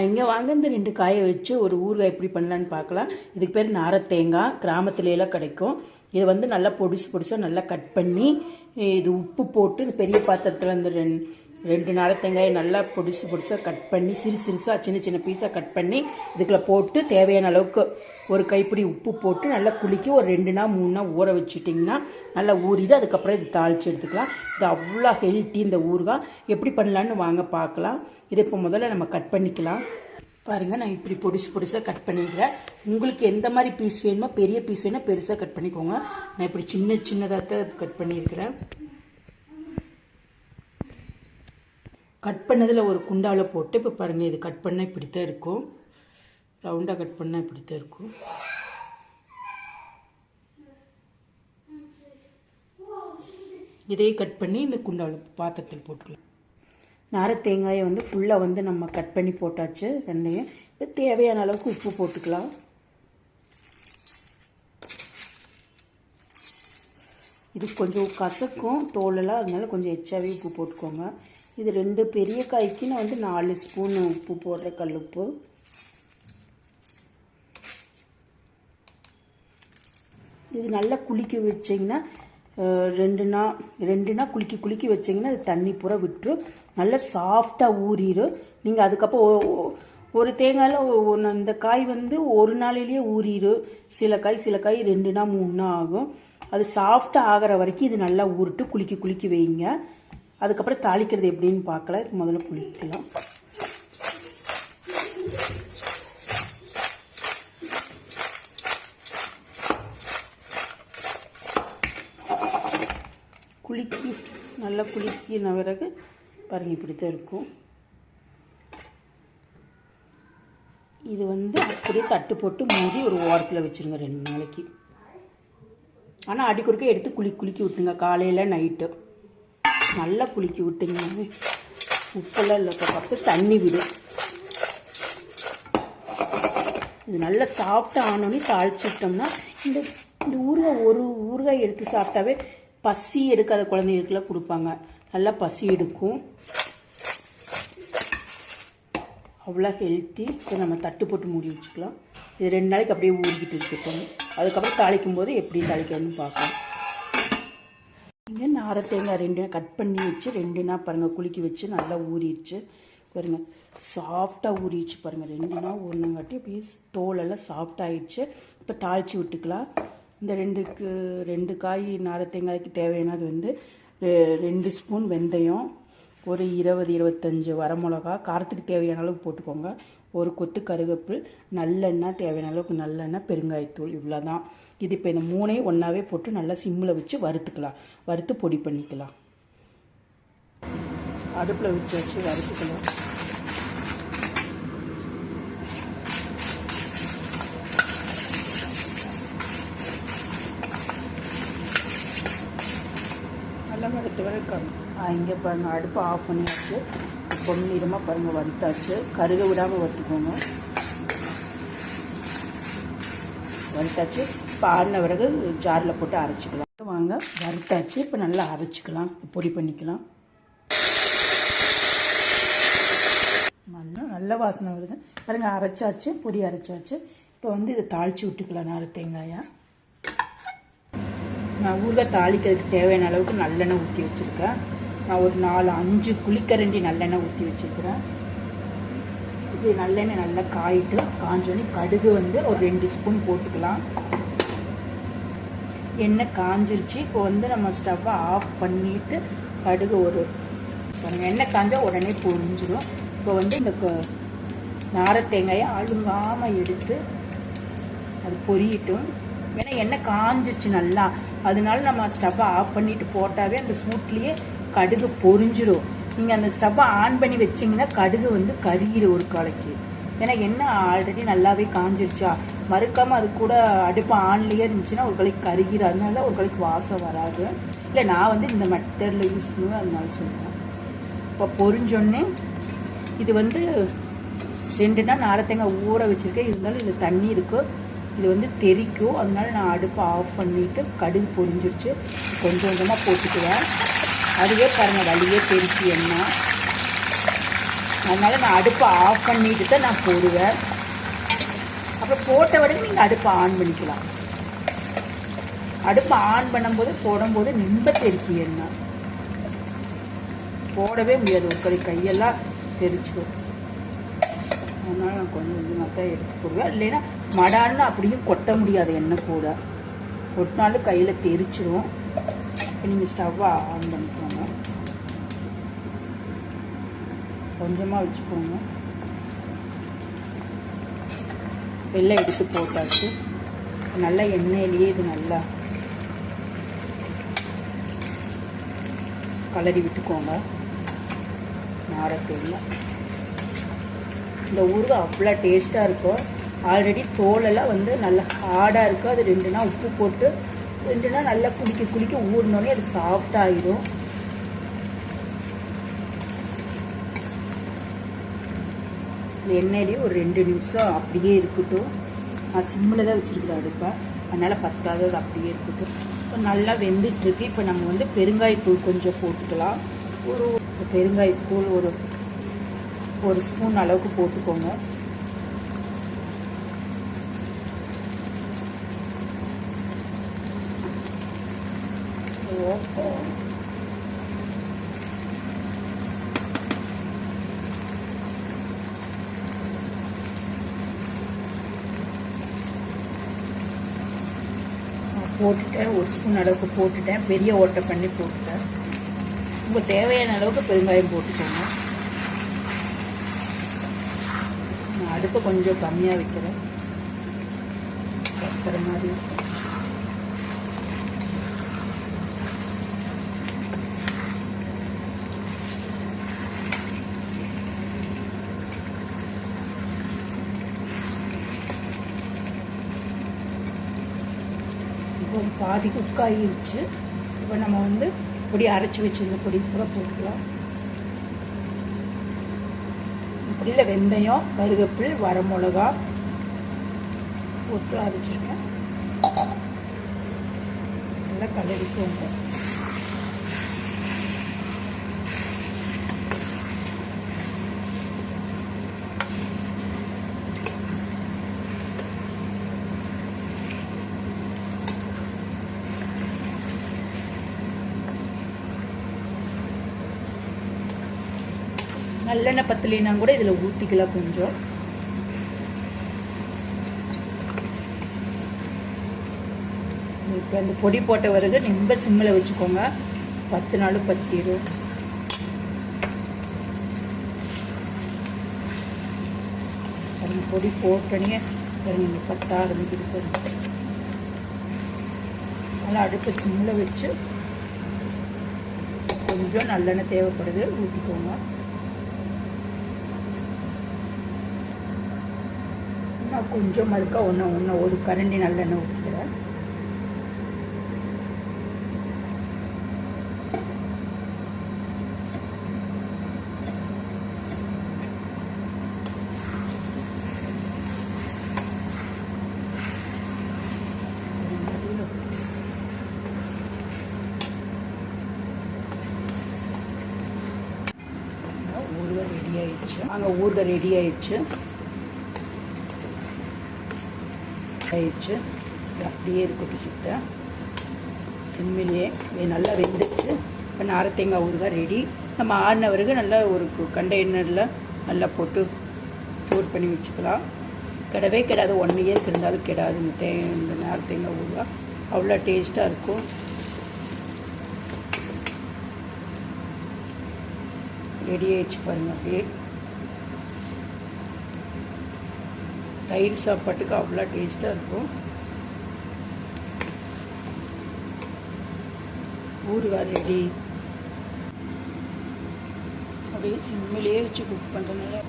இங்கே வாங்க. இந்த ரெண்டு காயை வச்சு ஒரு ஊறுகாய் எப்படி பண்ணலான்னு பார்க்கலாம். இதுக்கு பேர் நாரத்தேங்காய். தேங்காய் எல்லாம் கிடைக்கும். இதை வந்து நல்லா பொடிசு பொடிசாக நல்லா கட் பண்ணி இது உப்பு போட்டு பெரிய பாத்திரத்தில் இந்த ரெண்டு நாள் தேங்காயை நல்லா பொடிசு பொடிசாக கட் பண்ணி சிறு சிறுசாக சின்ன சின்ன பீஸாக கட் பண்ணி இதுக்குள்ள போட்டு தேவையான அளவுக்கு ஒரு கைப்பிடி உப்பு போட்டு நல்லா குளிக்க ஒரு ரெண்டு நாள் மூணு நாள் ஊற வச்சுட்டிங்கன்னா நல்லா ஊறிட்டு அதுக்கப்புறம் இது தாளித்து எடுத்துக்கலாம். இது அவ்வளோ ஹெல்த்தி இந்த ஊறுகாய். எப்படி பண்ணலான்னு வாங்க பார்க்கலாம். இதை இப்போ முதல்ல நம்ம கட் பண்ணிக்கலாம். பாருங்கள் நான் இப்படி பொடிசு பொடிசாக கட் பண்ணிக்கிறேன் உங்களுக்கு எந்த மாதிரி பீஸ் வேணுமோ பெரிய பீஸ் வேணுமோ பெருசாக கட் பண்ணிக்கோங்க. நான் இப்படி சின்ன சின்னதாக தான் கட் பண்ணியிருக்கிறேன். கட் பண்ணதில் ஒரு குண்டாவில் போட்டு இப்போ பாருங்கள் இது கட் பண்ணால் இப்படி தான் இருக்கும். ரவுண்டாக கட் பண்ணால் இப்படி தான் இருக்கும். இதையே கட் பண்ணி இந்த குண்டாவில் பாத்திரத்தில் போட்டுக்கலாம். நார தேங்காயை வந்து ஃபுல்லாக வந்து நம்ம கட் பண்ணி போட்டாச்சு ரெண்டையும். இப்போ தேவையான அளவுக்கு உப்பு போட்டுக்கலாம். இது கொஞ்சம் கசக்கும் தோலெல்லாம் அதனால கொஞ்சம் எச்சாவே உப்பு போட்டுக்கோங்க. இது ரெண்டு பெரிய காய்க்கு நான் வந்து நாலு ஸ்பூன் உப்பு போடுறேன் கல் உப்பு இது நல்லா குளிக்க வச்சிங்கன்னா ரெண்டு நாள் ரெண்டு நாள் குளிக்க குலுக்கி வச்சிங்கன்னா அது தண்ணி பூரா விட்டுரும். நல்லா சாஃப்டாக ஊறிடும் நீங்கள் அதுக்கப்புறம் ஒரு தேங்காயில் ஒன்று அந்த காய் வந்து ஒரு நாளிலேயே ஊறிடும் சில காய் சில காய் ரெண்டு நாள் மூணு நாள் ஆகும். அது சாஃப்டாக ஆகிற வரைக்கும் இது நல்லா ஊறிட்டு குலுக்கி குலுக்கி வைங்க. அதுக்கப்புறம் தாளிக்கிறது எப்படின்னு பார்க்கல. முதல்ல குளிக்கலாம் குலுக்கி நல்லா குலுக்கின பிறகு பாருங்கள் இப்படி தான் இருக்கும். இது வந்து அப்படியே தட்டு போட்டு மூடி ஒரு ஓரத்தில் வச்சுருங்க ரெண்டு நாளைக்கு. ஆனால் அடிக்கொருக்க எடுத்து குளி குலுக்கி விட்டுருங்க காலையில் நைட்டு. நல்லா குலுக்கி விட்டுங்க. உப்பெல்லாம் இல்லை பார்த்து தண்ணி விடும் இது நல்லா சாப்பிட்டு ஆனோடனே தாளிச்சு விட்டோம்னா இந்த இந்த ஊறுகாய் ஒரு ஊறுகாய் எடுத்து சாப்பிட்டாவே பசி எடுக்காத குழந்தைகளுக்குலாம் கொடுப்பாங்க. நல்லா பசி எடுக்கும். அவ்வளோ ஹெல்த்தி இப்போ நம்ம தட்டு போட்டு மூடி வச்சுக்கலாம். இது ரெண்டு நாளைக்கு அப்படியே ஊறிக்கிட்டு இருக்கட்டும். அதுக்கப்புறம் தாளிக்கும் போது எப்படி தாளிக்கணும்னு பார்க்கலாம். இங்கே நார தேங்காய் ரெண்டு கட் பண்ணி வச்சு ரெண்டு நாள் பாருங்கள் குலுக்கி வச்சு நல்லா ஊறிடுச்சு. பாருங்கள் சாஃப்டாக ஊறிடுச்சு பாருங்கள் ரெண்டு நாள் ஊறினங்காட்டி அப்படியே தோலெல்லாம் சாஃப்டாகிடுச்சு இப்போ தாளித்து விட்டுக்கலாம். இந்த ரெண்டுக்கு ரெண்டு காய் நார தேங்காய்க்கு தேவையானது வந்து ரெ- ரெண்டு ஸ்பூன் வெந்தயம் ஒரு இருபது இருபத்தஞ்சு வரமிளகா காரத்துக்கு தேவையான அளவுக்கு போட்டுக்கோங்க. ஒரு கொத்து கருகப்பில் நல்லெண்ணெய் தேவையான அளவுக்கு நல்லெண்ணெய் பெருங்காயத்தூள் இவ்வளோ தான் இது இப்போ இந்த மூணையும் ஒன்றாவே போட்டு நல்லா சிம்மில் வச்சு வறுத்துக்கலாம். வறுத்து பொடி பண்ணிக்கலாம். அடுப்பில் வச்சு வச்சு வறுத்துக்கலாம். நல்லா வறுத்து வறுக்கணும். இங்கே பாருங்கள் அடுப்பு ஆஃப் பண்ணியாச்சு. பொன்னிறமாக பாருங்கள் வறுத்தாச்சு. கருக விடாமல் வறுத்துக்கோங்க. வறுத்தாச்சு. இப்போ ஆடின பிறகு ஜாரில் போட்டு அரைச்சிக்கலாம். வாங்க வறுத்தாச்சு. இப்போ நல்லா அரைச்சிக்கலாம். பொடி பண்ணிக்கலாம். நல்லா நல்ல வாசனை வருது. பாருங்க அரைச்சாச்சு பொடி அரைச்சாச்சு. இப்போ வந்து இதை தாளித்து விட்டுக்கலாம் நாலு தேங்காயை. நான் ஊறுகாய் தாளிக்கிறதுக்கு தேவையான அளவுக்கு நல்லெண்ணெய் ஊற்றி வச்சுருக்கேன். நான் ஒரு நாலு அஞ்சு குளிக்கரண்டி நல்லெண்ணெய் ஊற்றி வச்சுருக்கிறேன். இது நல்லெண்ணெய் நல்லா காயிட்டு காஞ்சோடனே கடுகு வந்து ஒரு ரெண்டு ஸ்பூன் போட்டுக்கலாம். எண்ணெய் காஞ்சிருச்சு. இப்போ வந்து நம்ம ஸ்டவ்வை ஆஃப் பண்ணிட்டு கடுகு ஒரு பாருங்க எண்ணெய் காஞ்சா உடனே பொரிஞ்சிடும் இப்போ வந்து இந்த நார தேங்காயை அழுங்காமல் எடுத்து அது பொரியட்டும். ஏன்னா எண்ணெய் காஞ்சிருச்சு நல்லா. அதனால நம்ம ஸ்டவ்வை ஆஃப் பண்ணிட்டு போட்டாவே அந்த சூட்லேயே கடுகு பொறிஞ்சிரும் நீங்கள் அந்த ஸ்டவ்வை ஆன் பண்ணி வச்சிங்கன்னா கடுகு வந்து கருகிற ஒரு காலைக்கு. ஏன்னா என்ன ஆல்ரெடி நல்லாவே காஞ்சிருச்சா? மறுக்காமல் அது கூட அடுப்பு ஆன்லேயே இருந்துச்சுன்னா ஒரு கலைக்கு கருகிற அதனால ஒரு கலைக்கு வாசம் வராது. இல்லை நான் வந்து இந்த மெத்தடில் யூஸ் பண்ணுவேன். அதனால சொல்லுவேன் இப்போ பொறிஞ்சோடனே இது வந்து ரெண்டு நாள் நாரத்தேங்காய் ஊற வச்சுருக்கேன். இருந்தாலும் இது தண்ணி இருக்கும் இது வந்து தெறிக்கும் அதனால நான் அடுப்பை ஆஃப் பண்ணிவிட்டு கடுகு பொரிஞ்சிருச்சு. கொஞ்சம் கொஞ்சமாக போட்டுக்குவேன். அதுவே பாருங்கள் வழியே தெறிச்சு என்ன அதனால் நான் அடுப்பை ஆஃப் பண்ணிட்டு தான் நான் போடுவேன். அப்புறம் போட்ட உடனே நீங்கள் அடுப்பை ஆன் பண்ணிக்கலாம். அடுப்பை ஆன் பண்ணும்போது போடும்போது நிம்ப தெரிச்சு என்ன போடவே முடியாது ஒரு கையெல்லாம் தெரிச்சிடும் அதனால் நான் கொஞ்சம் கொஞ்சமாக தான் எடுத்து போடுவேன். இல்லைன்னா மடான்னு அப்படியும் கொட்ட முடியாது எண்ணெய் கூட. கொட்டினாலும் கையில் தெரிச்சிடும் இப்போ நீங்கள் ஸ்டவ்வை ஆன் பண்ணி கொஞ்சமாக வச்சுக்கோங்க. வெள்ளை எடுத்து போட்டாச்சு. நல்லா எண்ணெயிலேயே இது நல்லா கலரி விட்டுக்கோங்க. நாரத்தேயில் இந்த ஊறுகாய் அவ்வளோ டேஸ்ட்டாக இருக்கும் ஆல்ரெடி தோலெல்லாம் வந்து நல்லா ஹார்டாக இருக்கும் அது ரெண்டு நாள் உப்பு போட்டு ரெண்டு நாள் நல்லா குளிக்க குளிக்க ஊறினோடனே அது சாஃப்டாகிடும் இந்த ஒரு ரெண்டு நிமிஷம் அப்படியே இருக்கட்டும். நான் சிம்மில் தான் வச்சுருக்கிறேன் அடுப்பை. அதனால் பத்தாது அது அப்படியே இருக்கட்டும். இப்போ நல்லா வெந்துட்டுருக்கு. இப்போ நம்ம வந்து பெருங்காயத்தூள் கொஞ்சம் போட்டுக்கலாம். ஒரு பெருங்காயத்தூள் ஒரு ஒரு ஸ்பூன் அளவுக்கு போட்டுக்கோங்க. ஓகே போட்டுட்டேன். ஒரு ஸ்பூன் அளவுக்கு போட்டுட்டேன். பெரிய ஓட்டை பண்ணி போட்டுட்டேன். உங்கள் தேவையான அளவுக்கு பெருங்காயம் போட்டுக்கோங்க. நான் அடுப்பை கொஞ்சம் கம்மியாக வைக்கிறேன். வைக்கிற மாதிரி. இருக்கும். பாதி குக் ஆகிருச்சு இப்போ நம்ம வந்து பொடி அரைச்சி வச்சுருந்த பொடி கூட போட்டுக்கலாம். பொடியில் வெந்தயம் கருவேப்பில் வரமிளகா போட்டு அரைச்சிருக்கேன். நல்லா கலரிக்கோங்க நல்லெண்ணெய் பத்தலினா கூட இதில் ஊற்றிக்கலாம் கொஞ்சம். இப்போ அந்த பொடி போட்ட பிறகு ரொம்ப சிம்மில் வச்சுக்கோங்க. பத்து நாள் பத்திரும் பாருங்க பொடி போட்டோன்னே நீங்கள் பத்த ஆரம்பிக்குது பாருங்க. நல்லா அடுப்பு சிம்மில் வச்சு கொஞ்சம் நல்லெண்ணெய் தேவைப்படுது ஊற்றிக்கோங்க நான் கொஞ்சம் மறுக்கா ஒன்று ஒன்று ஒரு கரண்டி நல்லெண்ணெய் ஊற்றிக்கிறேன் ரெடி ஆயிடுச்சு அங்கே ஊறுகாய் ரெடி ஆயிடுச்சு. ஆயிடுச்சு. அப்படியே இருக்கட்டும் சித்த. சிம்மிலேயே நல்லா வெந்துச்சு இப்போ நாரத்தேங்காய் ஊறுகாய் ரெடி நம்ம ஆடின பிறகு நல்லா ஒரு கண்டெய்னரில் நல்லா போட்டு ஸ்டோர் பண்ணி வச்சுக்கலாம். கிடவே கிடாது. ஒன் இயர்க்கு இருந்தாலும் கிடாது. இந்த தே இந்த நாரத்தேங்காய் ஊறுகாய். அவ்வளோ டேஸ்ட்டாக இருக்கும். ரெடி ஆயிடுச்சு பாருங்கள் அப்படியே. தயிர் சாப்பாட்டுக்கு அவ்வளோ டேஸ்ட்டாக இருக்கும். ஊறுகாய் ரெடி அப்படியே சிம்மிலேயே வச்சு குக் பண்ணுறதுனால